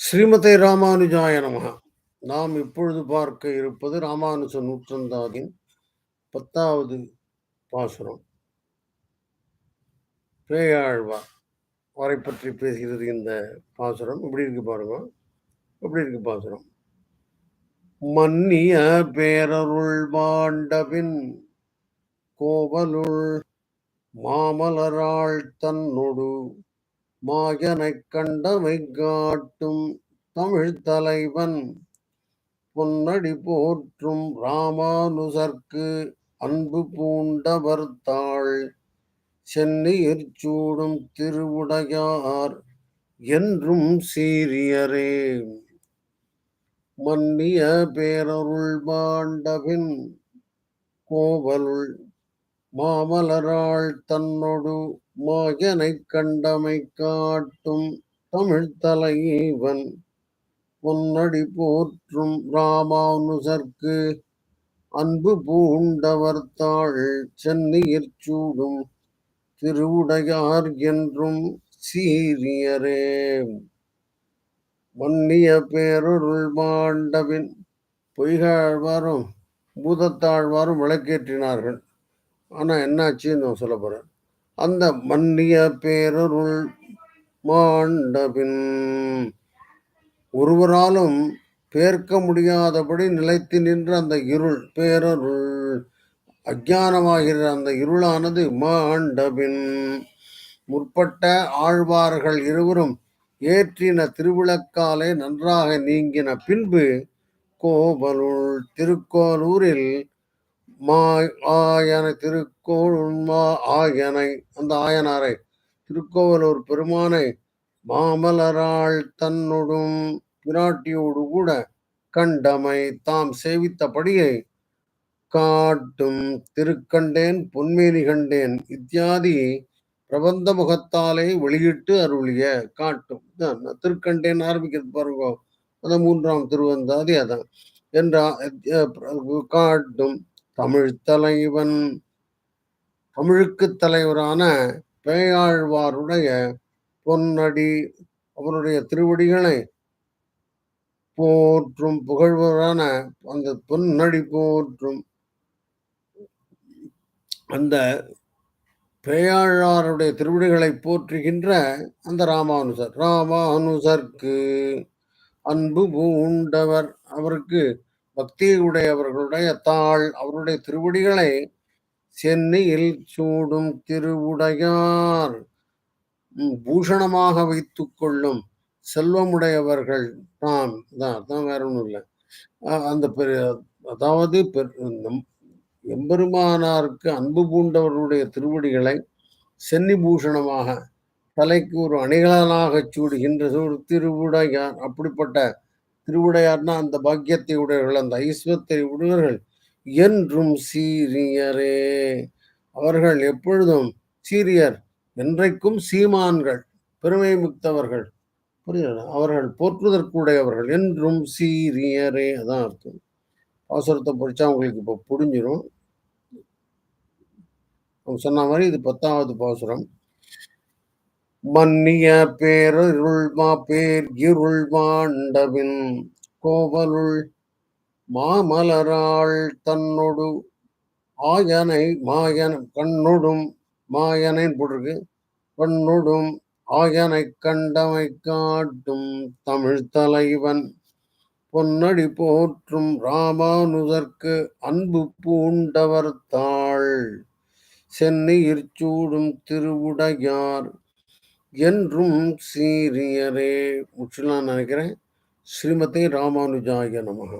ஸ்ரீமதே ராமானுஜாய நமகா. நாம் இப்பொழுது பார்க்க இருப்பது ராமானுஜ நூற்றந்தாதின் பத்தாவது பாசுரம். பேயாழ்வார் வரை பற்றி பேசுகிறது இந்த பாசுரம். இப்படி இருக்கு பாருங்க. இப்படி இருக்கு பாசுரம்? மன்னிய பேரருள் மாண்டபின் கோவலுள் மாமலராள் தன்னொடு மாயனைக் கண்டமை காட்டும் தமிழ் தலைவன். பொன்னடி போற்றும் ராமானுசர்க்கு அன்பு பூண்டவர் தாள். சென்னியிற் சூடும் திருவுடையார் என்றும் சீரியரே மன்னிய பேரருள் மாண்டபின் கோவலுள் மாமலராள் தன்னொடு மாயனை கண்டமை காட்டும் தமிழ் தலைவன். பொன்னடி போற்றும் ராமானுசர்க்கு அன்பு பூண்டவர் தாள் சென்னையிற் சூடும் திருவுடையார் என்றும் சீரியரே மன்னிய பேரொருள் மாண்டவின் பொய்காழ்வாரும் பூதத்தாழ்வாரும் விளக்கேற்றினார்கள். ஆனால் என்னாச்சுன்னு நான் சொல்ல போகிறேன் அந்த மன்னிய பேரருள் மாண்டபின். ஒருவராலும் பேர்க்க முடியாதபடி நிலைத்து நின்ற அந்த இருள் பேரருள் அஜானமாகிற அந்த இருளானது மாண்டபின். முற்பட்ட ஆழ்வார்கள் இருவரும் ஏற்றின திருவிளக்காலே நன்றாக நீங்கின பின்பு கோபலுள் திருக்கோலூரில் மா ஆயனை திருக்கோள்மா ஆயனை அந்த ஆயனாரை. திருக்கோவலூர் பெருமானை மாமலராள் தன்னுடும் பிராட்டியோடு கூட கண்டமை தாம் சேவித்தபடியை காட்டும் திருக்கண்டேன் பொன்மேனி கண்டேன் இத்தியாதி பிரபந்த முகத்தாலே வெளியிட்டு அருளிய காட்டும். திருக்கண்டேன் ஆரம்பிக்கிறது பாருங்க. அந்த மூன்றாம் திருவந்தாதி அதான். என்ற காட்டும் தமிழ் தலைவன் தமிழுக்கு தலைவரான பேயாழ்வாருடைய பொன்னடி அவருடைய திருவடிகளை போற்றும் புகழ்வரான அந்த பொன்னடி போற்றும் அந்த பேயாழ்வாருடைய திருவிடிகளை போற்றுகின்ற அந்த ராமானுசர். ராமானுசர்க்கு அன்பு பூண்டவர். அவருக்கு பக்தியுடையவர்களுடைய தாள் அவருடைய திருவடிகளை சென்னையில் சூடும் திருவுடையார். பூஷணமாக வைத்து கொள்ளும் செல்வமுடையவர்கள் தான் தான் வேற ஒன்றும் இல்லை. அந்த பெரு அதாவது எம்பெருமானாருக்கு அன்பு பூண்டவர்களுடைய திருவடிகளை சென்னி பூஷணமாக தலைக்கு ஒரு அணிகலனாக சூடுகின்ற திருவுடையார். அப்படிப்பட்ட திருவுடையார்னா அந்த பாக்கியத்தை உடையவர்கள் அந்த ஐஸ்வத்தை உடையவர்கள் என்றும் சீரியரே அவர்கள் எப்பொழுதும் சீரியர் என்றைக்கும் சீமான்கள் பெருமை முக்தவர்கள் புரியுது அவர்கள் போற்றுவதற்குடையவர்கள் என்றும் சீரியரே அதான் அர்த்தம். பாசுரத்தை படித்தா உங்களுக்கு இப்போ புரிஞ்சிடும் அவங்க சொன்ன மாதிரி இது பத்தாவது பாசுரம். மன்னிய பேருள்மா பேர் இருள் மாண்டவின் கோவலுள் மாமலராள் தன்னொடு ஆயனை மாயன கண்ணொடும் மாயனை போட்டிருக்கு. கண்ணொடும் ஆயனை கண்டமை காட்டும் தமிழ் தலைவன் பொன்னடி போற்றும் ராமானுதற்கு அன்பு பூண்டவர் தாள். சென்னையிற் சூடும் திருவுடையார் என்றும் சீரியரே முற்றிலாம் நினைக்கிறேன். ஸ்ரீமதி ராமானுஜாய நமகா.